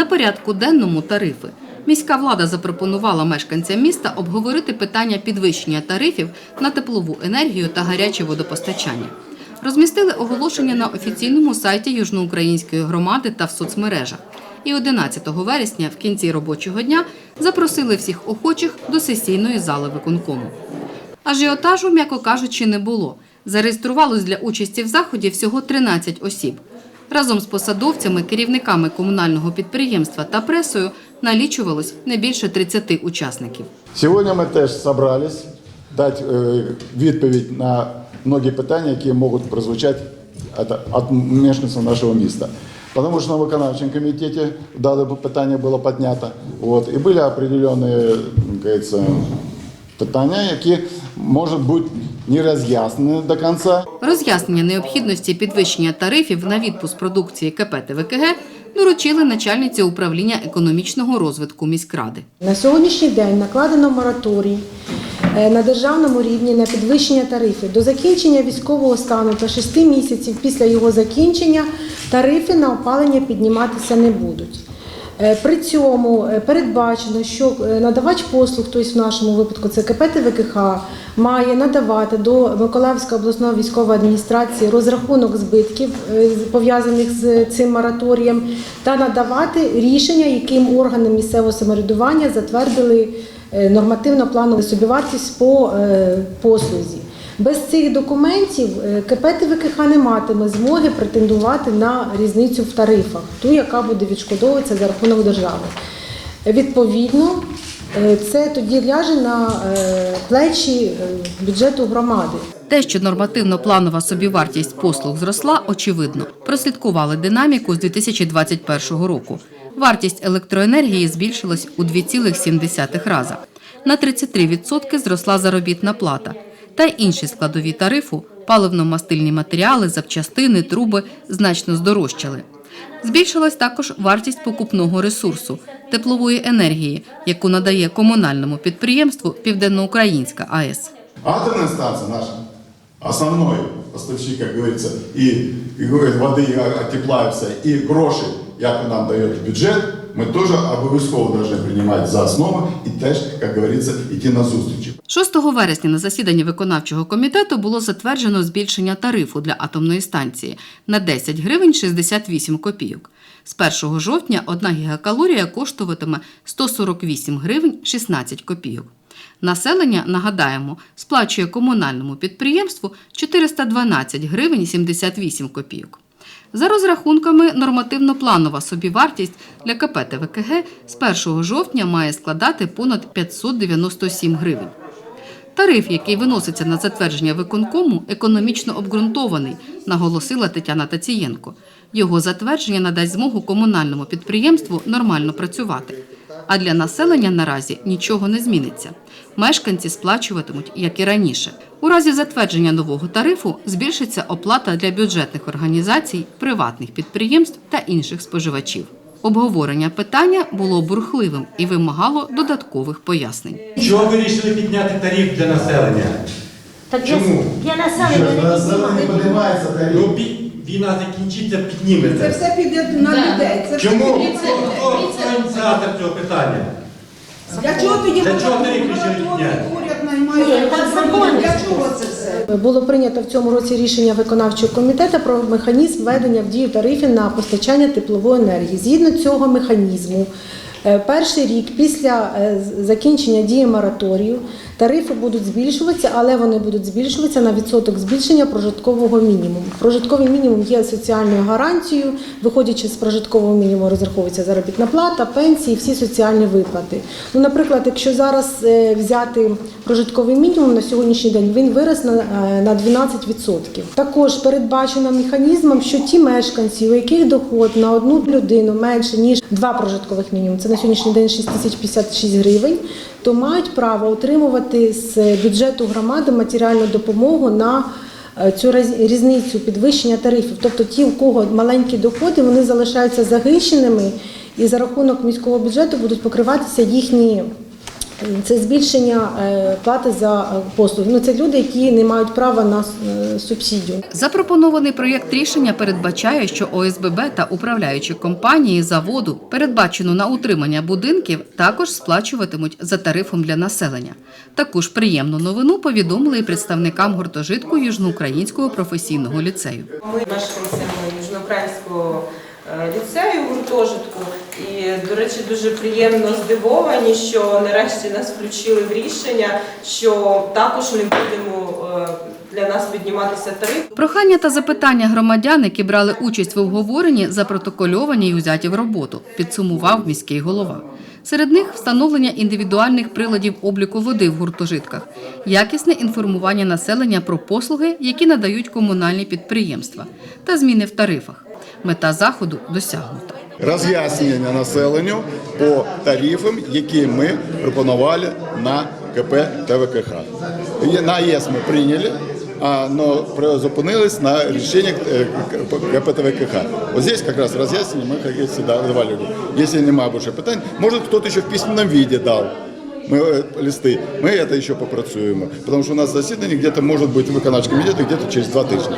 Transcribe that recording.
На порядку денному тарифи. Міська влада запропонувала мешканцям міста обговорити питання підвищення тарифів на теплову енергію та гаряче водопостачання. Розмістили оголошення на офіційному сайті Южноукраїнської громади та в соцмережах. І 11 вересня, в кінці робочого дня, запросили всіх охочих до сесійної зали виконкому. Ажіотажу, м'яко кажучи, не було. Зареєструвалось для участі в заході всього 13 осіб. Разом з посадовцями, керівниками комунального підприємства та пресою налічувалось не більше 30 учасників. Сьогодні ми теж зібрались дати е, відповідь на многі питання, які можуть прозвучати від мешканців нашого міста. Потому что на виконавчому комітеті дане питання було піднято. Вот, і були определені питання, які можуть бути не роз'яснені до кінця. Роз'яснення необхідності підвищення тарифів на відпуск продукції КП ТВКГ доручили начальниці управління економічного розвитку міськради. На сьогоднішній день накладено мораторій е, на державному рівні на підвищення тарифів. До закінчення військового стану та 6 місяців після його закінчення тарифи на опалення підніматися не будуть. Е, При цьому е, передбачено, що е, надавач послуг, тобто в нашому випадку це КП ТВКХ, має надавати до Миколаївської обласної військової адміністрації розрахунок збитків, пов'язаних з цим мораторієм, та надавати рішення, яким органи місцевого самоврядування затвердили е, нормативно-планову собівартість по послузі. Без цих документів е, КП ТВКХ не матиме змоги претендувати на різницю в тарифах, ту, яка буде відшкодовуватися за рахунок держави. Відповідно, е, це тоді ляже на е, плечі бюджету громади. Те, що нормативно-планова собівартість послуг зросла, очевидно. Прослідкували динаміку з 2021 року. Вартість електроенергії збільшилась у 2,7 рази. На 33% зросла заробітна плата. Та інші складові тарифу – паливно-мастильні матеріали, запчастини, труби – значно здорожчали. Збільшилась також вартість покупного ресурсу – теплової енергії, яку надає комунальному підприємству Південноукраїнська АЕС. Атомная станция наша основной поставщик, как говорится, и, и говорит, воды, и а, тепла и все, и гроши, як нам дает бюджет, мы тоже обов'язково должны принимать за основу и теж, как говорится, идти на зустрічі. 6 вересня на засіданні виконавчого комітету було затверджено збільшення тарифу для атомної станції на 10 гривень 68 копійок. З 1 жовтня 1 гігакалорія коштуватиме 148 гривень 16 копійок. Населення, нагадаємо, сплачує комунальному підприємству 412 гривень 78 копійок. За розрахунками, нормативно-планова собівартість для КП ТВКГ з 1 жовтня має складати понад 597 гривень. Тариф, який виноситься на затвердження виконкому, економічно обґрунтований, наголосила Тетяна Тацієнко. Його затвердження надасть змогу комунальному підприємству нормально працювати. А для населення наразі нічого не зміниться. Мешканці сплачуватимуть, як і раніше. У разі затвердження нового тарифу збільшиться оплата для бюджетних організацій, приватних підприємств та інших споживачів. Обговорення питання було бурхливим і вимагало додаткових пояснень. Чого ви вирішили підняти тариф для населення? Так я, Чому? я населення не піднімається Ну, пі- війна закінчиться, піднімете. Це все піде на людей. Це Чому? все Хто піде на людей. хто ініціатор цього питання? Для чого тоді Для чого підняти? уряд наймає так законно. Для чого це все? Було прийнято в цьому році рішення виконавчого комітету про механізм введення в дію тарифів на постачання теплової енергії. Згідно цього механізму, е, перший рік після е, з- закінчення дії мораторію тарифи будуть збільшуватися, але вони будуть збільшуватися на відсоток збільшення прожиткового мінімуму. Прожитковий мінімум є соціальною гарантією. Виходячи з прожиткового мінімуму, розраховується заробітна плата, пенсії, всі соціальні виплати. Ну, наприклад, якщо зараз е, взяти прожитковий мінімум на сьогоднішній день, він вирос на, е, на 12%. Також передбачено механізмом, що ті мешканці, у яких доход на одну людину менше ніж два прожиткових мінімум, це на сьогоднішній день 6056 гривень, то мають право отримувати з бюджету громади матеріальну допомогу на е, цю різницю підвищення тарифів. Тобто ті, у кого маленькі доходи, вони залишаються захищеними і за рахунок міського бюджету будуть покриватися їхні Це збільшення е, плати за е, послуги. Ну, це люди, які не мають права на е, субсидію. Запропонований проєкт рішення передбачає, що ОСББ та управляючі компанії заводу, передбачену на утримання будинків, також сплачуватимуть за тарифом для населення. Таку ж приємну новину повідомили і представникам гуртожитку Южноукраїнського професійного ліцею. Ми мешканцями Южноукраїнського ліцею гуртожитку. І, до речі, дуже приємно здивовані, що нарешті нас включили в рішення, що також не будемо е, для нас підніматися тариф. Прохання та запитання громадян, які брали участь в обговоренні, запротокольовані й узяті в роботу, підсумував міський голова. Серед них встановлення індивідуальних приладів обліку води в гуртожитках, якісне інформування населення про послуги, які надають комунальні підприємства, та зміни в тарифах. Мета заходу досягнута. Роз'яснення населенню по тарифам, які ми пропонували на КП ТВКХ. На ЄС ми прийняли, а но зупинились на рішеннях е, КП ТВКХ. Ось здесь как раз роз'яснення ми как всегда давали. Якщо немає більше питань, може хтось ще в письменному виді дав. Ми е, листи, ми це ще попрацюємо, тому що у нас засідання где-то може бути виконавчий комітет где-то через два тижні.